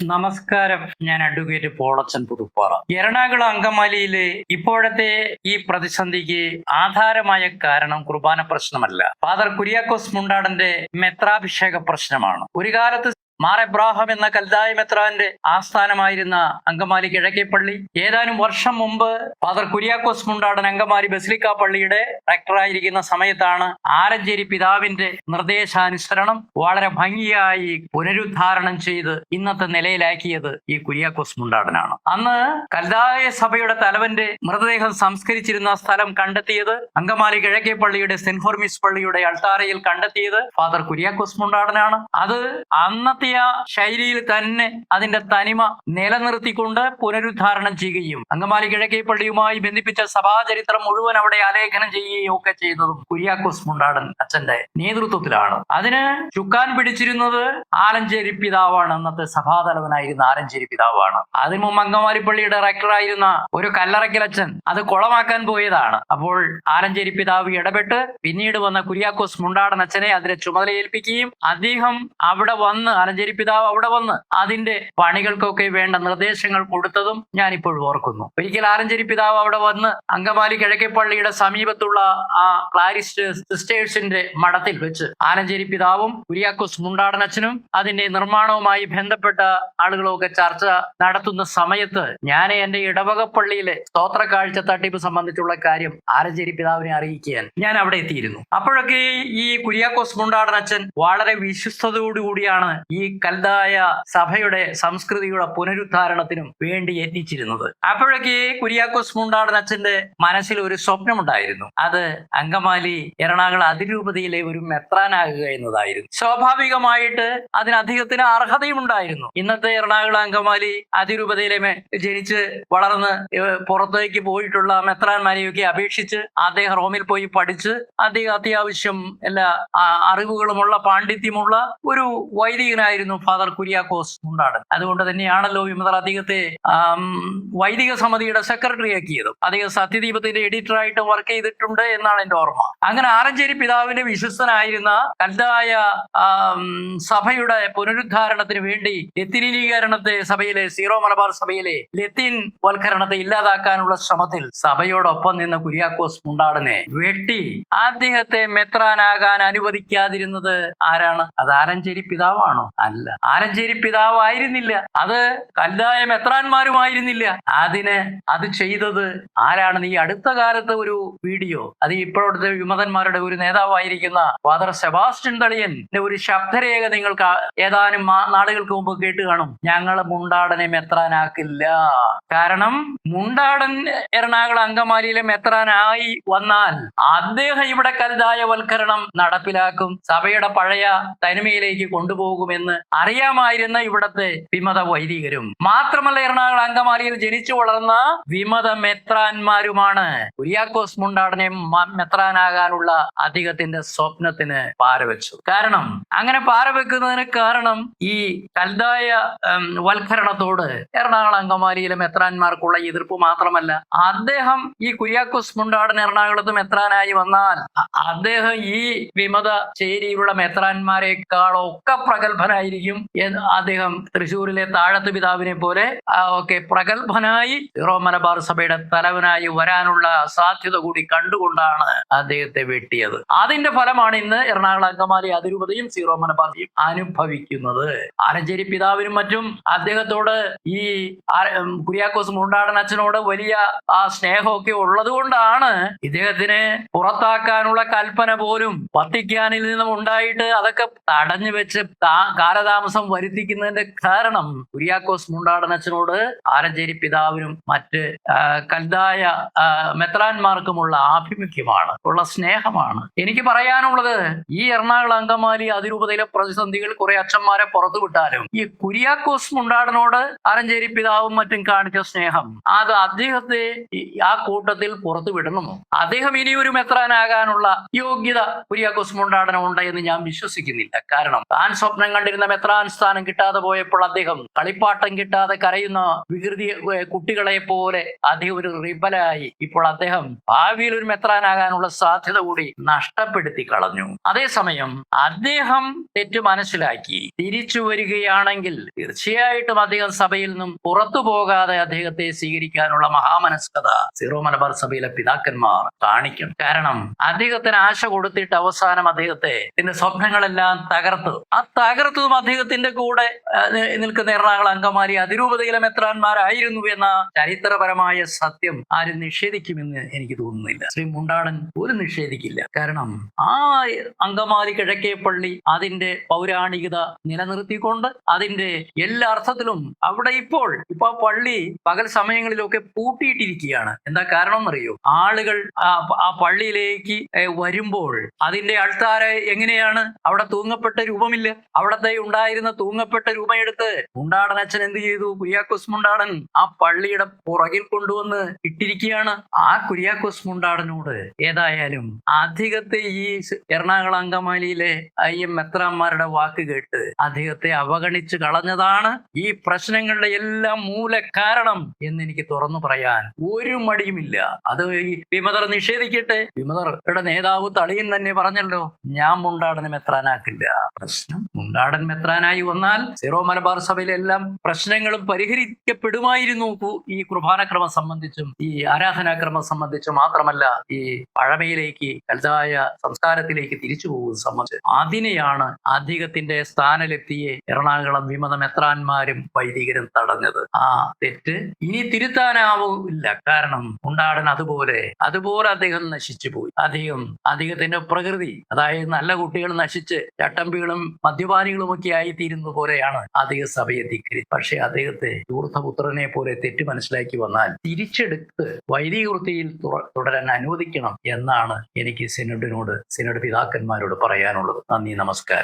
നമസ്കാരം. ഞാൻ അഡ്വക്കേറ്റ് പോളച്ചൻ പുതുപ്പാറ. എറണാകുളം അങ്കമാലിയിലെ ഇപ്പോഴത്തെ ഈ പ്രതിസന്ധിക്ക് ആധാരമായ കാരണം കുർബാന പ്രശ്നമല്ല. ഫാദർ കുര്യാക്കോസ് മുണ്ടാടന്റെ മെത്രാഭിഷേക പ്രശ്നമാണ്. ഒരു കാലത്ത് മാർ എബ്രാഹാം എന്ന കൽദായ മെത്രാന്റെ ആസ്ഥാനമായിരുന്ന അങ്കമാലി കിഴക്കേപ്പള്ളി ഏതാനും വർഷം മുമ്പ് ഫാദർ കുര്യാക്കോസ് മുണ്ടാടൻ അങ്കമാലി ബസിലിക്ക പള്ളിയുടെ റെക്ടറായിരിക്കുന്ന സമയത്താണ് ആലഞ്ചേരി പിതാവിന്റെ നിർദ്ദേശാനുസരണം വളരെ ഭംഗിയായി പുനരുദ്ധാരണം ചെയ്ത് ഇന്നത്തെ നിലയിലാക്കിയത് ഈ കുര്യാക്കോസ് മുണ്ടാടനാണ്. അന്ന് കൽദായ സഭയുടെ തലവന്റെ മൃതദേഹം സംസ്കരിച്ചിരുന്ന സ്ഥലം കണ്ടെത്തിയത് അങ്കമാലി കിഴക്കേ പള്ളിയുടെ സെന്റ് ഫോർമിസ് പള്ളിയുടെ അൾത്താരയിൽ കണ്ടെത്തിയത് ഫാദർ കുര്യാക്കോസ് മുണ്ടാടനാണ്. അത് അന്നത്തെ ആ ശൈലിയിൽ തന്നെ അതിന്റെ തനിമ നിലനിർത്തിക്കൊണ്ട് പുനരുദ്ധാരണം ചെയ്യുകയും അങ്കമാലി കിഴക്കേ പള്ളിയുമായി ബന്ധിപ്പിച്ച സഭാചരിത്രം മുഴുവൻ അവിടെ ആലേഖനം ചെയ്യുകയും ഒക്കെ ചെയ്തതും കുര്യാക്കോസ് മുണ്ടാടൻ അച്ഛന്റെ നേതൃത്വത്തിലാണ്. അതിന് ചുക്കാൻ പിടിച്ചിരുന്നത് ആലഞ്ചേരി പിതാവാണ്. അന്നത്തെ സഭാതലവനായിരുന്ന ആലഞ്ചേരി പിതാവാണ്. അതിനു മുമ്പ് അങ്കമാലി പള്ളിയുടെ റെക്ടറായിരുന്ന ഒരു കല്ലറയ്ക്കലച്ചൻ അത് കുളമാക്കാൻ പോയതാണ്. അപ്പോൾ ആലഞ്ചേരി പിതാവ് ഇടപെട്ട് പിന്നീട് വന്ന കുര്യാക്കോസ് മുണ്ടാടൻ അച്ഛനെ അതിനെ ചുമതലയേൽപ്പിക്കുകയും അദ്ദേഹം അവിടെ വന്ന് ആലഞ്ചേരി പിതാവ് അവിടെ വന്ന് അതിന്റെ പണികൾക്കൊക്കെ വേണ്ട നിർദ്ദേശങ്ങൾ കൊടുത്തതും ഞാൻ ഇപ്പോഴും ഓർക്കുന്നു. ഒരിക്കൽ ആലഞ്ചേരി പിതാവ് അവിടെ വന്ന് അങ്കമാലി കിഴക്കേപ്പള്ളിയുടെ സമീപത്തുള്ള ആ ക്ലാരിസ്റ്റ് സിസ്റ്റേഴ്സിന്റെ മഠത്തിൽ വെച്ച് ആലഞ്ചേരി പിതാവും കുര്യാക്കോസ് മുണ്ടാടനച്ചനും അതിന്റെ നിർമ്മാണവുമായി ബന്ധപ്പെട്ട ആളുകളൊക്കെ ചർച്ച നടത്തുന്ന സമയത്ത് ഞാൻ എന്റെ ഇടവക പള്ളിയിലെ സ്തോത്ര കാഴ്ച തട്ടിപ്പ് സംബന്ധിച്ചുള്ള കാര്യം ആലഞ്ചേരി പിതാവിനെ അറിയിക്കാൻ ഞാൻ അവിടെ എത്തിയിരുന്നു. അപ്പോഴൊക്കെ ഈ കുര്യാക്കോസ് മുണ്ടാടനച്ചൻ വളരെ വിശ്വസ്തയോടുകൂടിയാണ് ഈ കൽതായ സഭയുടെ സംസ്കൃതിയുടെ പുനരുദ്ധാരണത്തിനും വേണ്ടി യത്നിച്ചിരുന്നത്. അപ്പോഴൊക്കെ കുര്യാക്കോസ് മുണ്ടാടൻ അച്ഛന്റെ മനസ്സിൽ ഒരു സ്വപ്നമുണ്ടായിരുന്നു. അത് അങ്കമാലി എറണാകുളം അതിരൂപതയിലെ ഒരു മെത്രാനാകുക എന്നതായിരുന്നു. സ്വാഭാവികമായിട്ട് അതിന് അദ്ദേഹത്തിന് അർഹതയും ഉണ്ടായിരുന്നു. ഇന്നത്തെ എറണാകുളം അങ്കമാലി അതിരൂപതയിലെ ജനിച്ച് വളർന്ന് പുറത്തേക്ക് പോയിട്ടുള്ള മെത്രാന്മാരെയൊക്കെ അപേക്ഷിച്ച് അദ്ദേഹം റോമിൽ പോയി പഠിച്ച് അദ്ദേഹം അത്യാവശ്യം എല്ലാ അറിവുകളുമുള്ള പാണ്ഡിത്യമുള്ള ഒരു വൈദികനായിരുന്നു ഫാദർ കുര്യാക്കോസ് മുണ്ടാടൻ. അതുകൊണ്ട് തന്നെയാണല്ലോ വിമതർ അദ്ദേഹത്തെ വൈദിക സമിതിയുടെ സെക്രട്ടറി ആക്കിയതും. അദ്ദേഹം സത്യദീപത്തിന്റെ എഡിറ്ററായിട്ട് വർക്ക് ചെയ്തിട്ടുണ്ട് എന്നാണ് എന്റെ ഓർമ്മ. അങ്ങനെ ആറഞ്ചേരി പിതാവിന്റെ വിശ്വസ്തനായിരുന്ന കൽതായ സഭയുടെ പുനരുദ്ധാരണത്തിന് വേണ്ടി ലത്തിനീകരണത്തെ സഭയിലെ സീറോ മലബാർ സഭയിലെ ലത്തീൻ വൽക്കരണത്തെ ഇല്ലാതാക്കാനുള്ള ശ്രമത്തിൽ സഭയോടൊപ്പം നിന്ന കുര്യാക്കോസ് മുണ്ടാടനെ വെട്ടി. അദ്ദേഹത്തെ മെത്രാനാകാൻ അനുവദിക്കാതിരുന്നത് ആരാണ്? അത് ആരഞ്ചേരി പിതാവാണോ? അല്ല. ആലഞ്ചേരി പിതാവായിരുന്നില്ല അത് കല്ലായ മെത്രാന്മാരുമായിരുന്നില്ല അതിന് അത് ചെയ്തത് ആരാണെന്ന് ഈ അടുത്ത കാലത്ത് ഒരു വീഡിയോ അത് ഇപ്പോഴത്തെ വിമതന്മാരുടെ ഒരു നേതാവായിരിക്കുന്ന ഫാദർ സെബാസ്റ്റ്യൻ തളിയന്റെ ഒരു ശബ്ദരേഖ നിങ്ങൾക്ക് ഏതാനും നാളുകൾക്ക് മുമ്പ് കേട്ട് കാണും. ഞങ്ങൾ മുണ്ടാടനെ മെത്രാനാക്കില്ല. കാരണം മുണ്ടാടൻ എറണാകുളം അങ്കമാലിയിലെ മെത്രാനായി വന്നാൽ അദ്ദേഹം ഇവിടെ കരുതായവൽക്കരണം നടപ്പിലാക്കും. സഭയുടെ പഴയ തനിമയിലേക്ക് കൊണ്ടുപോകുമെന്ന് അറിയാമായിരുന്ന ഇവിടത്തെ വിമത വൈദികരും. മാത്രമല്ല എറണാകുളം അങ്കമാലിയിൽ ജനിച്ചു വളർന്ന വിമത മെത്രാന്മാരുമാണ്. കുര്യാക്കോസ് മുണ്ടാടനെ മെത്രാനാകാനുള്ള അദ്ദേഹത്തിന്റെ സ്വപ്നത്തിന് പാരവെച്ചു. കാരണം അങ്ങനെ പാരവെക്കുന്നതിന് കാരണം ഈ കൽതായ വൽക്കരണത്തോട് എറണാകുളം അങ്കമാലിയിലെ മെത്രാന്മാർക്കുള്ള എതിർപ്പ് മാത്രമല്ല അദ്ദേഹം ഈ കുര്യാക്കോസ് മുണ്ടാടൻ എറണാകുളത്ത് മെത്രാനായി വന്നാൽ അദ്ദേഹം ഈ വിമത ചേരിയിലുള്ള മെത്രാന്മാരെക്കാളൊക്കെ പ്രഗത്ഭനായിരിക്കും എന്ന് അദ്ദേഹം തൃശൂരിലെ താഴത്ത് പിതാവിനെ പോലെ ഒക്കെ പ്രഗത്ഭനായി സീറോ മലബാർ സഭയുടെ തലവനായി വരാനുള്ള സാധ്യത കൂടി കണ്ടുകൊണ്ടാണ് അദ്ദേഹത്തെ വെട്ടിയത്. അതിന്റെ ഫലമാണ് ഇന്ന് എറണാകുളം അങ്കമാലി അതിരൂപതയും സീറോ മലബാർയും അനുഭവിക്കുന്നത്. ആലഞ്ചേരി പിതാവിനും മറ്റും അദ്ദേഹത്തോട് ഈ കുര്യാക്കോസ് മുണ്ടാടൻ അച്ഛനോട് വലിയ ആ സ്നേഹമൊക്കെ ഉള്ളത് കൊണ്ടാണ് ഇദ്ദേഹത്തിനെ പുറത്താക്കാനുള്ള കൽപ്പന പോലും വത്തിക്കാനിൽ നിന്നും ഉണ്ടായിട്ട് അതൊക്കെ തടഞ്ഞു വെച്ച് കാലതാമസം വരുത്തിക്കുന്നതിന്റെ കാരണം കുര്യാക്കോസ് മുണ്ടാടൻ ആരഞ്ചേരി പിതാവിനും മറ്റ് കൽതായ മെത്രാന്മാർക്കുമുള്ള ആഭിമുഖ്യമാണ് ഉള്ള സ്നേഹമാണ്. എനിക്ക് പറയാനുള്ളത് ഈ എറണാകുളം അങ്കമാലി അതിരൂപതയിലെ പ്രതിസന്ധികൾ കുറെ അച്ഛന്മാരെ പുറത്തു വിട്ടാലും ഈ കുര്യാക്കോസ് മുണ്ടാടനോട് ആരഞ്ചേരി പിതാവും മറ്റും കാണിച്ച സ്നേഹം അത് അദ്ദേഹത്തെ ആ കൂട്ടത്തിൽ പുറത്തു വിടണമോ? അദ്ദേഹം ഇനി ഒരു മെത്രാനാകാനുള്ള യോഗ്യത കുര്യാക്കോസ് മുണ്ടാടനം ഉണ്ട് എന്ന് ഞാൻ വിശ്വസിക്കുന്നില്ല. കാരണം താൻ സ്വപ്നം കണ്ടിരുന്ന എന്ന മെത്രാൻ സ്ഥാനം കിട്ടാതെ പോയപ്പോൾ അദ്ദേഹം കളിപ്പാട്ടം കിട്ടാതെ കരയുന്ന വികൃതി കുട്ടികളെ പോലെ അദ്ദേഹം ഒരു റിബലായി. ഇപ്പോൾ അദ്ദേഹം ഭാവിയിൽ ഒരു മെത്രാനാകാനുള്ള സാധ്യത കൂടി നഷ്ടപ്പെടുത്തി കളഞ്ഞു. അതേസമയം അദ്ദേഹം തെറ്റ് മനസ്സിലാക്കി. തിരിച്ചു വരികയാണെങ്കിൽ തീർച്ചയായിട്ടും അദ്ദേഹം സഭയിൽ നിന്നും പുറത്തു പോകാതെ അദ്ദേഹത്തെ സ്വീകരിക്കാനുള്ള മഹാമനസ്കത സിറോ മലബാർ സഭയിലെ പിതാക്കന്മാർ കാണിക്കും. കാരണം അദ്ദേഹത്തിന് ആശ കൊടുത്തിട്ട് അവസാനം അദ്ദേഹത്തെ സ്വപ്നങ്ങളെല്ലാം തകർത്ത്. ആ തകർത്തതും അദ്ദേഹത്തിന്റെ കൂടെ നിൽക്കുന്ന എറണാകുളം അങ്കമാലി അതിരൂപതയിലെ മെത്രാന്മാരായിരുന്നു എന്ന ചരിത്രപരമായ സത്യം ആരും നിഷേധിക്കുമെന്ന് എനിക്ക് തോന്നുന്നില്ല. ശ്രീ മുണ്ടാടൻ പോലും നിഷേധിക്കില്ല. കാരണം ആ അങ്കമാലി കിഴക്കേ പള്ളി അതിന്റെ പൗരാണികത നിലനിർത്തിക്കൊണ്ട് അതിന്റെ എല്ലാ അർത്ഥത്തിലും അവിടെ ഇപ്പോൾ ഇപ്പൊ പള്ളി പകൽ സമയങ്ങളിലൊക്കെ പൂട്ടിയിട്ടിരിക്കുകയാണ്. എന്താ കാരണം എന്നറിയോ ആളുകൾ ആ പള്ളിയിലേക്ക് വരുമ്പോൾ അതിന്റെ അൾത്താര എങ്ങനെയാണ്? അവിടെ തൂങ്ങപ്പെട്ട രൂപമില്ല. അവിടത്തെ ഉണ്ടായിരുന്ന തൂങ്ങപ്പെട്ട രൂപയെടുത്ത് മുണ്ടാടൻ അച്ഛൻ എന്ത് ചെയ്തു? കുര്യാക്കോസ് മുണ്ടാടൻ ആ പള്ളിയുടെ പുറകിൽ കൊണ്ടുവന്ന് ഇട്ടിരിക്കുകയാണ് ആ കുര്യാക്കോസ് മുണ്ടാടനോട്. ഏതായാലും അധികത്തെ ഈ എറണാകുളം അങ്കമാലിയിലെ ഈ മെത്രാന്മാരുടെ വാക്ക് കേട്ട് അധികത്തെ അവഗണിച്ച് കളഞ്ഞതാണ് ഈ പ്രശ്നങ്ങളുടെ എല്ലാം മൂല കാരണം എന്ന് എനിക്ക് തുറന്നു പറയാൻ ഒരു മടിയുമില്ല. അത് ഈ വിമതർ നിഷേധിക്കട്ടെ. വിമതറുടെ നേതാവ് തളിയൻ തന്നെ പറഞ്ഞല്ലോ ഞാൻ മുണ്ടാടനെ മെത്രാനാക്കില്ല. പ്രശ്നം മുണ്ടാടൻ മെത്രാനായി വന്നാൽ സീറോ മലബാർ സഭയിലെ എല്ലാം പ്രശ്നങ്ങളും പരിഹരിക്കപ്പെടുമായിരുന്നു. ഈ കുർബാനക്രമം സംബന്ധിച്ചും ഈ ആരാധനാക്രമം സംബന്ധിച്ചും മാത്രമല്ല ഈ പഴമയിലേക്ക് കലതായ സംസ്കാരത്തിലേക്ക് തിരിച്ചു പോകുന്നത് സംബന്ധിച്ച് അതിനെയാണ് അധികത്തിന്റെ സ്ഥാനത്തെത്തിയ എറണാകുളം വിമത മെത്രാന്മാരും വൈദികരും തടഞ്ഞത്. ആ തെറ്റ് ഇനി തിരുത്താനാവില്ല. കാരണം ഉണ്ടാടൻ അതുപോലെ അതുപോലെ അദ്ദേഹം നശിച്ചു പോയി. അദ്ദേഹം അദ്ദേഹത്തിന്റെ പ്രകൃതി അതായത് നല്ല കുട്ടികൾ നശിച്ച് ചട്ടമ്പികളും മദ്യപാനികളും ഒക്കെ ആയിത്തീരുന്ന പോലെയാണ് അദ്ദേഹം സഭയെ തിക്കരി പക്ഷേ അദ്ദേഹത്തെ ധൂർത്തപുത്രനെ പോലെ തെറ്റ് മനസ്സിലാക്കി വന്നാൽ തിരിച്ചെടുത്ത് വൈദിക വൃത്തിയിൽ തുടരാൻ അനുവദിക്കണം എന്നാണ് എനിക്ക് സിനഡിനോട് സിനഡ് പിതാക്കന്മാരോട് പറയാനുള്ളത്. നന്ദി നമസ്കാരം.